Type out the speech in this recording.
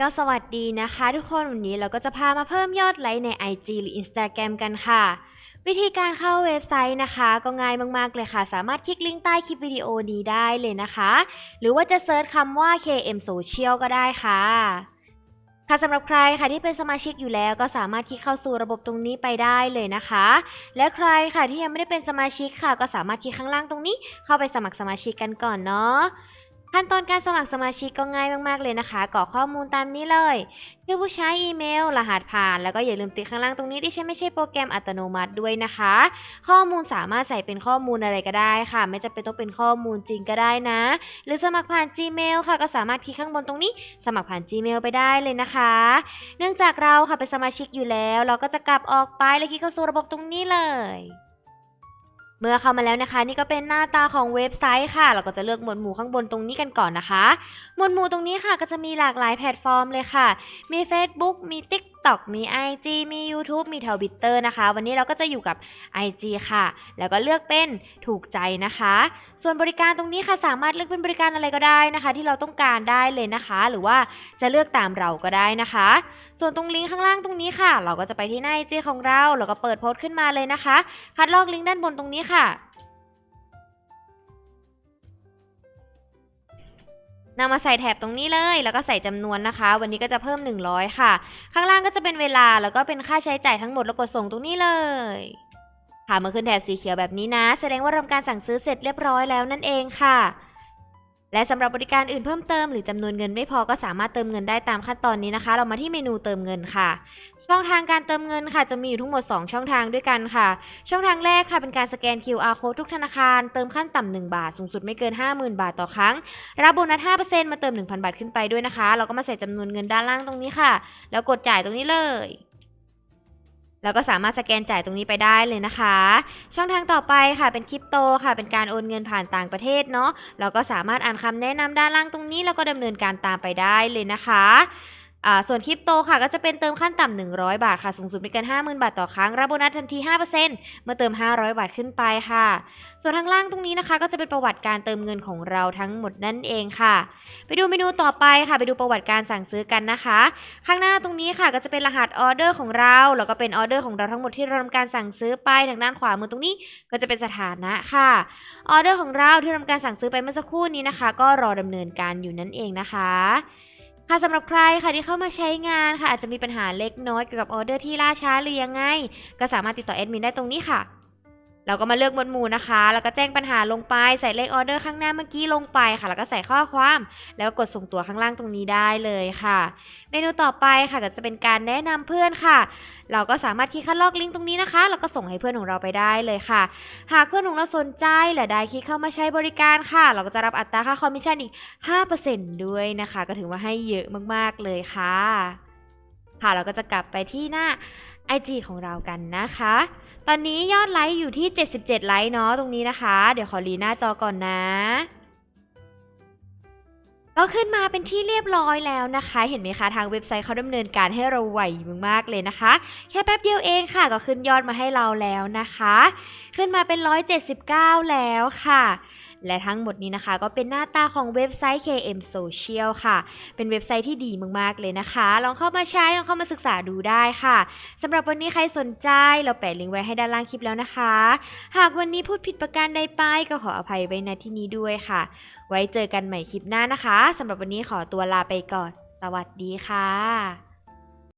ก็สวัสดีนะคะทุกคนวันนี้เราก็จะพามาเพิ่มยอดไลค์ใน IG หรือ Instagram กันค่ะ วิธีการเข้าเว็บไซต์นะคะ ก็ง่ายมากๆเลยค่ะ สามารถคลิกลิงก์ใต้คลิปวิดีโอนี้ได้เลยนะคะ หรือว่าจะเซิร์ชคำว่า KM Social ก็ได้ค่ะค่ะสำหรับใครค่ะที่เป็นสมาชิกอยู่แล้วก็สามารถคลิกเข้าสู่ระบบตรงนี้ไปได้เลยนะคะ และใครค่ะที่ยังไม่ได้เป็นสมาชิกค่ะ ก็สามารถคลิกข้างล่างตรงนี้ เข้าไปสมัครสมาชิกกันก่อนเนาะ ขั้นตอนการสมัครสมาชิกก็ง่ายมากๆเลยนะคะกรอกข้อมูลตามนี้เลยชื่อผู้ใช้อีเมล รหัสผ่าน แล้วก็อย่าลืมติดข้างล่างตรงนี้ที่ใช่ไม่ใช่โปรแกรมอัตโนมัติด้วยนะคะ ข้อมูลสามารถใส่เป็นข้อมูลอะไรก็ได้ค่ะ ไม่จำเป็นต้องเป็นข้อมูลจริงก็ได้นะ หรือสมัครผ่าน Gmail ค่ะ ก็สามารถคลิกข้างบนตรงนี้ สมัครผ่าน Gmail ไปได้เลยนะคะ เนื่องจากเราค่ะเป็นสมาชิกอยู่แล้ว เราก็จะกลับออกไปแล้วคลิกเข้าสู่ระบบตรงนี้เลย เมื่อเข้ามาแล้วนะคะ นี่ก็เป็นหน้าตาของเว็บไซต์ค่ะ เราก็จะเลือกหมวดหมู่ข้างบนตรงนี้กันก่อนนะคะ หมวดหมู่ตรงนี้ค่ะก็จะมีหลากหลายแพลตฟอร์มเลยค่ะ มี Facebook มี TikTok มี IG มี YouTube มี Twitter นะคะ วันนี้เราก็จะอยู่กับ IG ค่ะ แล้วก็เลือกเป็นถูกใจนะคะ ส่วนบริการตรงนี้ค่ะสามารถเลือกเป็นบริการอะไรก็ได้นะคะ ที่เราต้องการได้เลยนะคะ หรือว่าจะเลือกตามเราก็ได้นะคะ ส่วนตรงลิงก์ข้างล่างตรงนี้ค่ะ เราก็จะไปที่หน้า IG ของเราแล้วก็เปิดโพสต์ขึ้นมาเลยนะคะ คัดลอกลิงก์ด้านบนตรงนี้ค่ะ นำมาใส่แถบตรงนี้เลย แล้วก็ใส่จำนวนนะคะ วันนี้ก็จะเพิ่ม 100 ค่ะ ข้างล่างก็จะเป็นเวลาแล้วก็เป็นค่าใช้จ่ายทั้งหมดแล้วกดส่งตรงนี้เลยค่ะเมื่อขึ้นแถบสีเขียวแบบนี้นะ แสดงว่าทำการสั่งซื้อเสร็จเรียบร้อยแล้วนั่นเองค่ะ และสำหรับบริการอื่นเพิ่มเติมหรือจำนวนเงินไม่พอก็สามารถเติมเงินได้ตามขั้นตอนนี้นะคะ เรามาที่เมนูเติมเงินค่ะ ช่องทางการเติมเงินค่ะจะมีอยู่ทั้งหมด 2 ช่องทางด้วยกันค่ะ ช่องทางแรกค่ะเป็นการสแกน QR code ทุกธนาคาร เติมขั้นต่ำ1บาท สูงสุดไม่เกิน 50,000 บาทต่อครั้ง รับโบนัส 5%มาเติม 1,000 บาทขึ้นไปด้วยนะคะ เราก็มาใส่จำนวนเงินด้านล่างตรงนี้ค่ะ แล้วกดจ่ายตรงนี้เลย แล้วก็สามารถสแกนจ่ายตรงนี้ไปได้เลยนะคะ ช่องทางต่อไปค่ะเป็นคริปโตค่ะ เป็นการโอนเงินผ่านต่างประเทศเนาะเราก็สามารถอ่านคำแนะนำด้านล่างตรงนี้ แล้วก็ดำเนินการตามไปได้เลยนะคะ อ่าส่วนคริปโตค่ะก็จะเป็นเติมขั้นต่ำ100 บาทค่ะ สูงสุดไม่เกิน50,000 บาทต่อครั้ง รับโบนัสทันที 5%เมื่อเติม 500 บาทขึ้นไปค่ะ ส่วนทางล่างตรงนี้นะคะ ก็จะเป็นประวัติการเติมเงินของเราทั้งหมดนั่นเองค่ะ ไปดูเมนูต่อไปค่ะ ไปดูประวัติการสั่งซื้อกันนะคะ ข้างหน้าตรงนี้ค่ะก็จะเป็นรหัสออเดอร์ของเราแล้วก็เป็นออเดอร์ของเราทั้งหมดที่เราทำการสั่งซื้อไปทางด้านขวามือตรงนี้ก็จะเป็นสถานะค่ะออเดอร์ของเราที่ทำการสั่งซื้อไปเมื่อสักครู่นี้นะคะ ก็รอดำเนินการอยู่นั่นเองนะคะ ค่ะสำหรับใครค่ะที่เข้ามาใช้งานค่ะอาจจะมีปัญหาเล็กน้อยเกี่ยวกับออเดอร์ที่ล่าช้าหรือยังไง ก็สามารถติดต่อแอดมินได้ตรงนี้ค่ะ เราก็มาเลือกหมวดหมู่นะคะ แล้วก็แจ้งปัญหาลงไป ใส่เลขออเดอร์ข้างหน้าเมื่อกี้ลงไปค่ะ แล้วก็ใส่ข้อความ แล้วกกดส่งตัวข้างล่างตรงนี้ได้เลยค่ะ เมนูต่อไปค่ะก็จะเป็นการแนะนำเพื่อนค่ะ เราก็สามารถคลิกคัดลอกลิงก์ตรงนี้นะคะ แล้วก็ส่งให้เพื่อนของเราไปได้เลยค่ะ หากเพื่อนของเราสนใจและได้คลิกเข้ามาใช้บริการค่ะ เราก็จะรับอัตราค่าคอมมิชชั่นอีก 5%ด้วยนะคะ ก็ถือว่าให้เยอะมากๆเลยค่ะ ค่ะ เราก็จะกลับไปที่หน้า IG ของเรากันนะคะ ตอนนี้ยอดไลค์อยู่ที่ 77 ไลค์เนาะตรงนี้นะคะ เดี๋ยวขอรีหน้าจอก่อนนะก็ขึ้นมาเป็นที่เรียบร้อยแล้วนะคะ เห็นไหมคะทางเว็บไซต์เขาดำเนินการให้เราไหวมากๆเลยนะคะ แค่แป๊บเดียวเองค่ะ ก็ขึ้นยอดมาให้เราแล้วนะคะ ขึ้นมาเป็น 179 แล้วค่ะ และทั้งหมดนี้นะคะ ก็เป็นหน้าตาของเว็บไซต์ KM Social ค่ะ เป็นเว็บไซต์ที่ดีมากๆเลยนะคะ ลองเข้ามาใช้ ลองเข้ามาศึกษาดูได้ค่ะสำหรับวันนี้ใครสนใจเราแปะลิงก์ไว้ให้ด้านล่างคลิปแล้วนะคะ หากวันนี้พูดผิดประการใดไปก็ขออภัยไว้ณที่นี้ด้วยค่ะ ไว้เจอกันใหม่คลิปหน้านะคะสำหรับวันนี้ขอตัวลาไปก่อน สวัสดีค่ะ